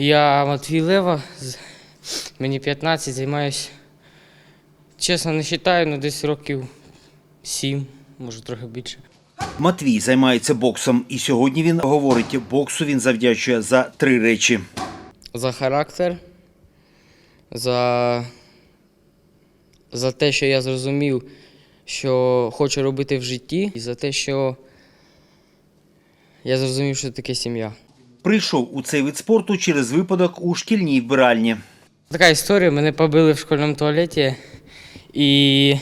Я Матвій Лева, мені 15, займаюся. Чесно, не вважаю, але десь років 7, може трохи більше. Матвій займається боксом, і сьогодні він говорить, боксу він завдячує за три речі. За характер, за, за те, що я зрозумів, що хочу робити в житті, і за те, що я зрозумів, що таке сім'я. Прийшов у цей вид спорту через випадок у шкільній вбиральні. Така історія, мене побили в школьному туалеті. І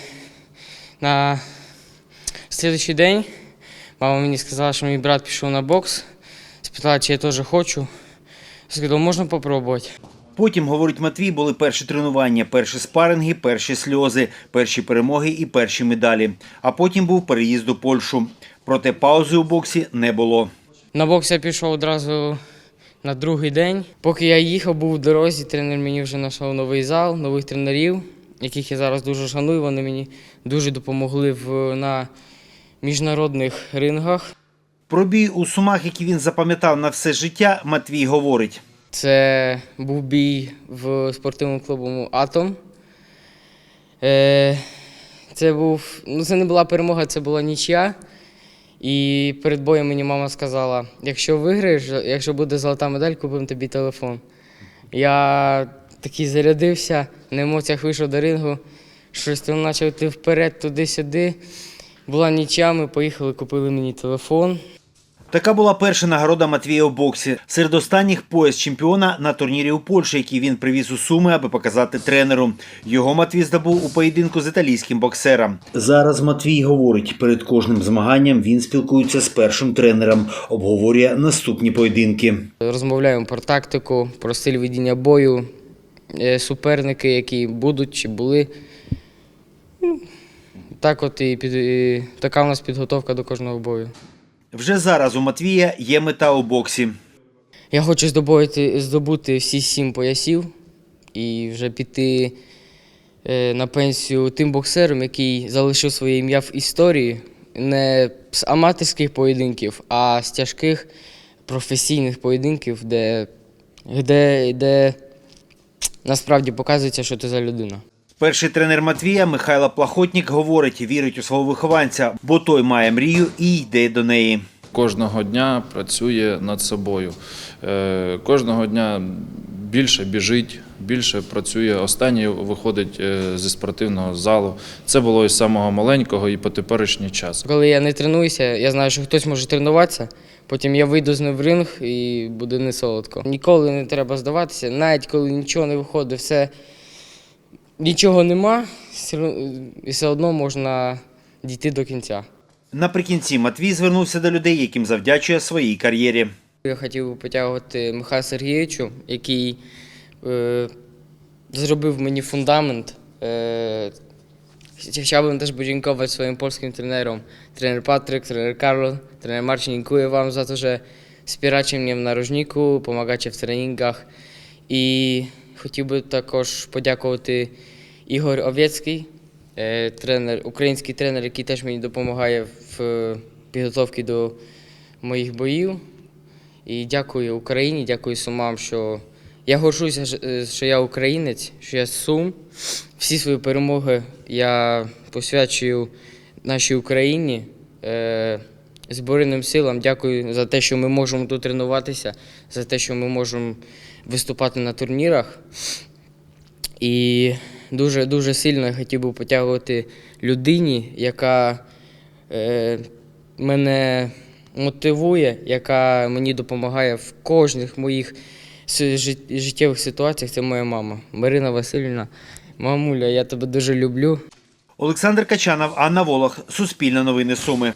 на слідуючий день мама мені сказала, що мій брат пішов на бокс, спитала, чи я теж хочу. Сказав, можна попробувати. Потім, говорить Матвій, були перші тренування, перші спаринги, перші сльози, перші перемоги і перші медалі. А потім був переїзд у Польщу. Проте паузи у боксі не було. На бокс я пішов одразу на другий день. Поки я їхав, був у дорозі, тренер мені вже знайшов новий зал, нових тренерів, яких я зараз дуже шаную. Вони мені дуже допомогли в, на міжнародних рингах. Про бій у Сумах, який він запам'ятав на все життя, Матвій говорить. Це був бій в спортивному клубу Атом. Е, Це був, ну це не була перемога, це була нічия. І перед боєм мені мама сказала: якщо виграєш, якщо буде золота медаль, купимо тобі телефон. Я такий зарядився, на емоціях вийшов до рингу, щось там почав йти вперед, туди-сюди. Була ніч, ми поїхали, купили мені телефон. Така була перша нагорода Матвія у боксі. Серед останніх пояс чемпіона на турнірі у Польщі, який він привіз у Суми, аби показати тренеру. Його Матвій здобув у поєдинку з італійським боксером. Зараз Матвій говорить, перед кожним змаганням він спілкується з першим тренером, обговорює наступні поєдинки. Розмовляємо про тактику, про стиль ведення бою, е, суперники, які будуть чи були. Ну, Так от і, під, і така у нас підготовка до кожного бою. Вже зараз у Матвія є мета у боксі. Я хочу здобути, здобути всі сім поясів і вже піти е, на пенсію тим боксером, який залишив своє ім'я в історії не з аматорських поєдинків, а з тяжких професійних поєдинків, де, де, де насправді показується, що ти за людина. Перший тренер Матвія Михайло Плахотнік говорить, вірить у свого вихованця, бо той має мрію і йде до неї. кожного дня працює над собою. Е, Кожного дня більше біжить, більше працює. Останній виходить е, зі спортивного залу. Це було із самого маленького і по теперішній час. Коли я не тренуюся, я знаю, що хтось може тренуватися, потім я вийду з ним в ринг і буде не солодко. Ніколи не треба здаватися, навіть коли нічого не виходить, все нічого нема, все одно- і все одно можна дійти до кінця. Наприкінці Матвій звернувся до людей, яким завдячує своїй кар'єрі. Я хотів би подякувати Михайлу Сергійовичу, який е, зробив мені фундамент. Е, Chciałbym też podziękować swoim polskim trenerom, trener Patryk, trener Karol, trener Marcin, dziękuję Wam za to, że wspieracie mnie w narożniku, pomagacie w treningach. І хотів би також подякувати Ігор Овєцький, е, тренер, український тренер, який теж мені допомагає в е, підготовці до моїх боїв. І дякую Україні, дякую Сумам, що я горжуся, е, що я українець, що я Сум. Всі свої перемоги я посвячую нашій Україні, Збройним силам. Дякую за те, що ми можемо тут тренуватися, за те, що ми можемо виступати на турнірах. І дуже, дуже сильно я хотів би потягувати людині, яка е, мене мотивує, яка мені допомагає в кожних моїх життєвих ситуаціях. Це моя мама Марина Васильівна. Мамуля, я тебе дуже люблю. Олександр Качанов, Анна Волох, Суспільне новини Суми.